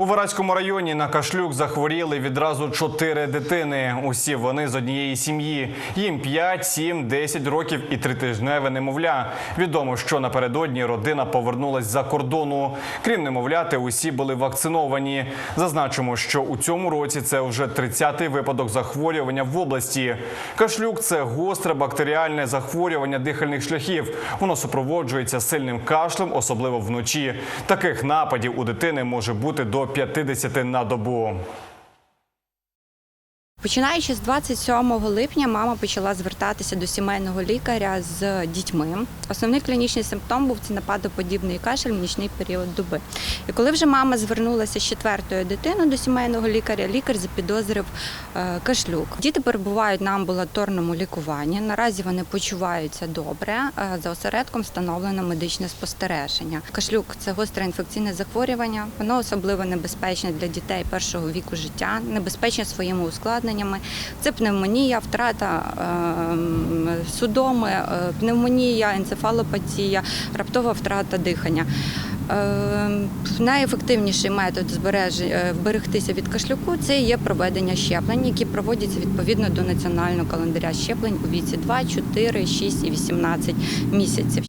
У Вараському районі на кашлюк захворіли відразу чотири дитини. Усі вони з однієї сім'ї. Їм 5, 7, 10 років і тритижневе немовля. Відомо, що напередодні родина повернулась за кордону. Крім немовляти, усі були вакциновані. Зазначимо, що у цьому році це вже 30-й випадок захворювання в області. Кашлюк це гостре бактеріальне захворювання дихальних шляхів. Воно супроводжується сильним кашлем, особливо вночі. Таких нападів у дитини може бути до 50 на добу. Починаючи з 27 липня, мама почала звертатися до сімейного лікаря з дітьми. Основний клінічний симптом був це нападоподібний кашель в нічний період доби. І коли вже мама звернулася з четвертою дитиною до сімейного лікаря, лікар запідозрив е, кашлюк. Діти перебувають на амбулаторному лікуванні. Наразі вони почуваються добре. Е, За осередком встановлено медичне спостереження. Кашлюк це гостре інфекційне захворювання. Воно особливо небезпечне для дітей першого віку життя, небезпечне своїми ускладненнями. Це пневмонія, втрата ем, судоми, е, пневмонія, енцефалопатія, раптова втрата дихання. Ем, Найефективніший метод е, вберегтися від кашлюку це є проведення щеплень, які проводяться відповідно до національного календаря щеплень у віці 2, 4, 6 і 18 місяців.